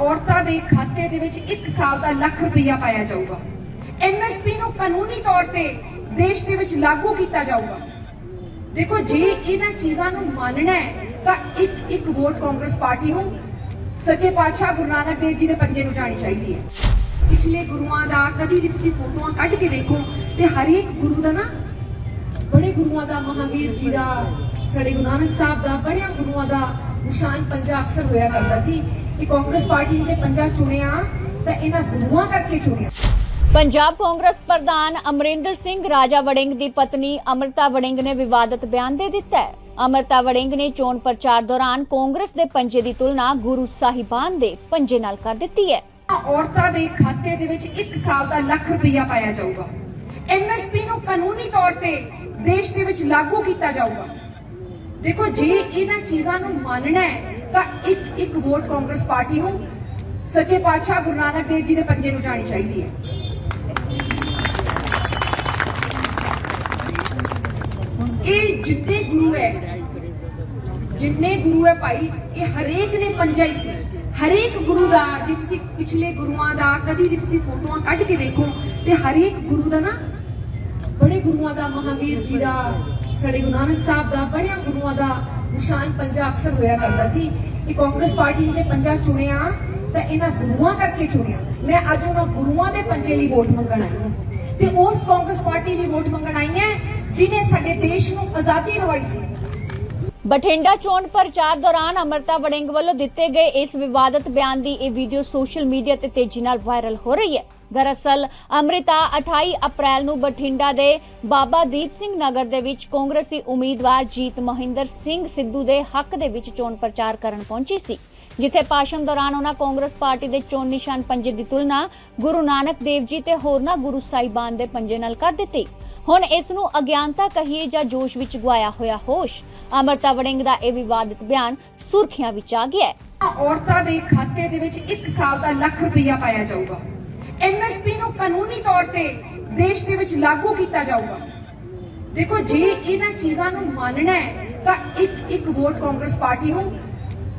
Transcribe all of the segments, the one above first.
ਔਰਤਾਂ ਦੇ ਖਾਤੇ ਦੇ ਵਿੱਚ 1 ਸਾਲ ਦਾ ਲੱਖ ਰੁਪਇਆ ਪਾਇਆ ਜਾਊਗਾ। ਐਮਐਸਪੀ ਨੂੰ ਕਾਨੂੰਨੀ ਤੌਰ ਤੇ ਦੇਸ਼ ਦੇ ਵਿੱਚ ਲਾਗੂ ਕੀਤਾ ਜਾਊਗਾ। ਦੇਖੋ, ਜੇ ਇਹਨਾਂ ਚੀਜ਼ਾਂ ਨੂੰ ਮੰਨਣਾ ਹੈ, ਤਾਂ ਇੱਕ ਇੱਕ ਵੋਟ ਕਾਂਗਰਸ ਪਾਰਟੀ ਨੂੰ ਸੱਚੇ ਪਾਤਸ਼ਾਹ ਗੁਰੂ ਨਾਨਕ ਦੇਵ ਜੀ ਦੇ ਪੰਜੇ ਨੂੰ ਜਾਣੀ ਚਾਹੀਦੀ ਹੈ। ਪਿਛਲੇ ਗੁਰੂਆਂ ਦਾ, ਕਦੀ ਵੀ ਤੁਸੀਂ ਫੋਟੋਆਂ ਕੱਢ ਕੇ ਵੇਖੋ, ਤੇ ਹਰੇਕ ਗੁਰੂ ਦਾ ਨਾ, ਬੜੇ ਗੁਰੂਆਂ ਦਾ, ਮਹਾਵੀਰ ਜੀ ਦਾ, ਸਾਡੇ ਗੁਰੂ ਨਾਨਕ ਸਾਹਿਬ ਦਾ, ਬੜਿਆਂ ਗੁਰੂਆਂ ਦਾ ਨਿਸ਼ਾਨ ਪੰਜਾ ਅਕਸਰ ਹੋਇਆ ਕਰਦਾ ਸੀ। ਕਿ ਕਾਂਗਰਸ ਪਾਰਟੀ ਨੇ ਜੇ ਪੰਜਾ ਚੁਣਿਆ ਤਾਂ ਇਹਨਾਂ ਗੁਰੂਆਂ ਕਰਕੇ ਚੁਣਿਆ। ਪੰਜਾਬ ਕਾਂਗਰਸ ਪ੍ਰਧਾਨ ਅਮਰਿੰਦਰ ਸਿੰਘ ਰਾਜਾ ਵੜਿੰਗ ਦੀ ਪਤਨੀ ਅਮਰਤਾ ਵੜਿੰਗ ਨੇ ਵਿਵਾਦਤ ਬਿਆਨ ਦੇ ਦਿੱਤਾ ਹੈ। ਅਮਰਤਾ ਵੜਿੰਗ ਨੇ ਚੋਣ ਪ੍ਰਚਾਰ ਦੌਰਾਨ ਕਾਂਗਰਸ ਦੇ ਪੰਜੇ ਦੀ ਤੁਲਨਾ ਗੁਰੂ ਸਾਹਿਬਾਨ ਦੇ ਪੰਜੇ ਨਾਲ ਕਰ ਦਿੱਤੀ ਹੈ। ਔਰਤਾਂ ਦੇ ਖਾਤੇ ਦੇ ਵਿੱਚ 1 ਸਾਲ ਦਾ ਲੱਖ ਰੁਪਇਆ ਪਾਇਆ ਜਾਊਗਾ। ਐਮਐਸਪੀ ਨੂੰ ਕਾਨੂੰਨੀ ਤੌਰ ਤੇ ਦੇਸ਼ ਦੇ ਵਿੱਚ ਲਾਗੂ ਕੀਤਾ ਜਾਊਗਾ। ਦੇਖੋ ਜੇ ਇਹਨਾਂ ਚੀਜ਼ਾਂ ਨੂੰ ਮੰਨਣਾ ਹੈ ਤਾਂ ਇੱਕ ਇੱਕ ਵੋਟ ਕਾਂਗਰਸ ਪਾਰਟੀ ਨੂੰ ਸੱਚੇ ਪਾਤਸ਼ਾਹ ਗੁਰੂ ਨਾਨਕ ਦੇਵ ਜੀ ਦੇ ਪੰਜੇ ਨੂੰ ਜਾਣੀ ਚਾਹੀਦੀ ਹੈ। ਇਹ ਜਿੰਨੇ ਗੁਰੂ ਹੈ, ਜਿੰਨੇ ਗੁਰੂ ਹੈ ਭਾਈ, ਇਹ ਹਰੇਕ ਨੇ ਪੰਜਾ ਹੀ ਸੀ। ਹਰੇਕ ਗੁਰੂ ਦਾ, ਜੇ ਤੁਸੀਂ ਪਿਛਲੇ ਗੁਰੂਆਂ ਦਾ, ਕਦੀ ਵੀ ਤੁਸੀਂ ਫੋਟੋਆਂ ਕੱਢ ਕੇ ਵੇਖੋ, ਤੇ ਹਰੇਕ ਗੁਰੂ ਦਾ ਨਾ, ਬੜੇ ਗੁਰੂਆਂ ਦਾ, ਮਹਾਵੀਰ ਜੀ ਦਾ, ਸਾਡੇ ਗੁਰੂ ਨਾਨਕ ਸਾਹਿਬ ਦਾ, ਬੜਿਆਂ ਗੁਰੂਆਂ ਦਾ ਨਿਸ਼ਾਨ ਪੰਜਾ ਅਕਸਰ ਹੋਇਆ ਕਰਦਾ ਸੀ ਕਿ ਕਾਂਗਰਸ ਪਾਰਟੀ ਨੇ ਜੇ ਪੰਜਾ ਚੁਣਿਆ, ਤਾਂ ਇਹਨਾਂ ਗੁਰੂਆਂ ਕਰਕੇ ਚੁਣਿਆ। ਮੈਂ ਅੱਜ ਉਹਨਾਂ ਗੁਰੂਆਂ ਦੇ ਪੰਜੇ ਲਈ ਵੋਟ ਮੰਗਣ ਆਈ ਹਾਂ। ਤੇ ਉਸ ਕਾਂਗਰਸ ਪਾਰਟੀ ਲਈ ਵੋਟ ਮੰਗਣ ਆਈ ਹਾਂ, ਜਿਨੇ ਸਾਡੇ ਦੇਸ਼ ਨੂੰ ਆਜ਼ਾਦੀ ਦਿਵਾਈ ਸੀ। ਬਠਿੰਡਾ ਚੋਣ ਪ੍ਰਚਾਰ ਦੌਰਾਨ ਅਮਰਤਾ ਵੜਿੰਗ ਵੱਲੋਂ ਦਿੱਤੇ ਗਏ ਇਸ ਵਿਵਾਦਤ ਬਿਆਨ ਦੀ ਇਹ ਵੀਡੀਓ ਸੋਸ਼ਲ ਮੀਡੀਆ ਤੇ ਤੇਜ਼ੀ ਨਾਲ ਵਾਇਰਲ ਹੋ ਰਹੀ ਹੈ। ਦਰਅਸਲ, ਅਮ੍ਰਿਤਾ 28 ਅਪ੍ਰੈਲ ਨੂੰ ਬਠਿੰਡਾ ਦੇ ਬਾਬਾ ਦੀਪ ਸਿੰਘ ਨਗਰ ਦੇ ਵਿੱਚ ਕਾਂਗਰਸੀ ਉਮੀਦਵਾਰ ਜੀਤ ਮਹਿੰਦਰ ਸਿੰਘ ਸਿੱਧੂ ਦੇ ਹੱਕ ਦੇ ਵਿੱਚ ਚੋਣ ਪ੍ਰਚਾਰ ਕਰਨ ਪਹੁੰਚੀ ਸੀ। ਜਿੱਥੇ ਭਾਸ਼ਣ ਦੌਰਾਨ ਉਹਨਾਂ ਕਾਂਗਰਸ ਪਾਰਟੀ ਦੇ ਚੋਣ ਨਿਸ਼ਾਨ ਪੰਜੇ ਦੀ ਤੁਲਨਾ ਗੁਰੂ ਨਾਨਕ ਦੇਵ ਜੀ ਤੇ ਹੋਰਨਾਂ ਗੁਰੂ ਸਾਹਿਬਾਨ ਦੇ ਪੰਜੇ ਨਾਲ ਕਰ ਦਿੱਤੀ। ਹੁਣ ਇਸ ਨੂੰ ਅਗਿਆਨਤਾ ਕਹੀਏ ਜਾਂ ਜੋਸ਼ ਵਿੱਚ ਗਵਾਇਆ ਹੋਇਆ ਹੋਸ਼, ਅਮਰਤਾ ਵੜਿੰਗ ਦਾ ਇਹ ਵਿਵਾਦਿਤ ਬਿਆਨ ਸੁਰਖੀਆਂ ਵਿੱਚ ਆ ਗਿਆ ਔਰਤਾਂ ਦੇ ਖਾਤੇ ਦੇ ਵਿੱਚ 1 ਸਾਲ ਦਾ ਲੱਖ ਰੁਪਇਆ ਪਾਇਆ ਜਾਊਗਾ। ਐਮਐਸਪੀ ਨੂੰ ਕਾਨੂੰਨੀ ਤੌਰ ਤੇ ਦੇਸ਼ ਦੇ ਵਿੱਚ ਲਾਗੂ ਕੀਤਾ ਜਾਊਗਾ। ਦੇਖੋ, ਜੇ ਇਹਨਾਂ ਚੀਜ਼ਾਂ ਨੂੰ ਮੰਨਣਾ ਹੈ, ਤਾਂ ਇੱਕ ਇੱਕ ਵੋਟ ਕਾਂਗਰਸ ਪਾਰਟੀ ਨੂੰ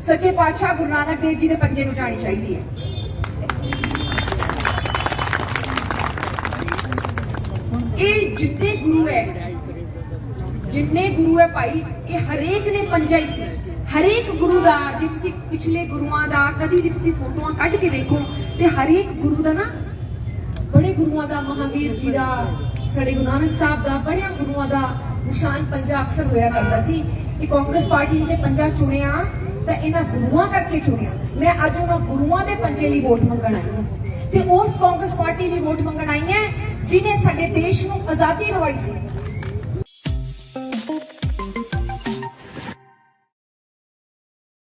ਸੱਚੇ ਪਾਤਸ਼ਾਹ ਗੁਰੂ ਨਾਨਕ ਦੇਵ ਜੀ ਦੇ ਪੰਜੇ ਨੂੰ ਜਾਣੀ ਚਾਹੀਦੀ ਹੈ। ਇਹ ਜਿੰਨੇ ਗੁਰੂ ਹੈ, ਜਿੰਨੇ ਗੁਰੂ ਹੈ ਭਾਈ, ਇਹ ਹਰੇਕ ਨੇ ਪੰਜਾ ਹੀ ਸੀ। ਹਰੇਕ ਗੁਰੂ ਦਾ, ਜੇ ਤੁਸੀਂ ਪਿਛਲੇ ਗੁਰੂਆਂ ਦਾ, ਕਦੀ ਵੀ ਤੁਸੀਂ ਫੋਟੋਆਂ ਕੱਢ ਕੇ ਵੇਖੋ, ਤੇ ਹਰੇਕ ਗੁਰੂ ਦਾ ਨਾ, ਬੜੇ ਗੁਰੂਆਂ ਦਾ, ਮਹਾਵੀਰ ਜੀ ਦਾ, ਸਾਡੇ ਗੁਰੂ ਨਾਨਕ ਸਾਹਿਬ ਦਾ, ਬੜਿਆਂ ਗੁਰੂਆਂ ਦਾ ਨਿਸ਼ਾਨ ਪੰਜਾ ਅਕਸਰ ਹੋਇਆ ਕਰਦਾ ਸੀ। ਇਹ ਕਾਂਗਰਸ ਪਾਰਟੀ ਨੇ ਜੇ ਪੰਜਾ ਚੁਣਿਆ ਤਾਂ ਇਹਨਾਂ ਗੁਰੂਆਂ ਕਰਕੇ ਚੁਣਿਆ। ਮੈਂ ਅੱਜ ਉਹਨਾਂ ਗੁਰੂਆਂ ਦੇ ਪੰਜੇ ਲਈ ਵੋਟ ਮੰਗਣ ਆਈ ਹਾਂ। ਤੇ ਉਸ ਕਾਂਗਰਸ ਪਾਰਟੀ ਲਈ ਵੋਟ ਮੰਗਣ ਆਈ ਹਾਂ, ਜਿਨੇ ਸਾਡੇ ਦੇਸ਼ ਨੂੰ ਆਜ਼ਾਦੀ ਦਿਵਾਈ ਸੀ।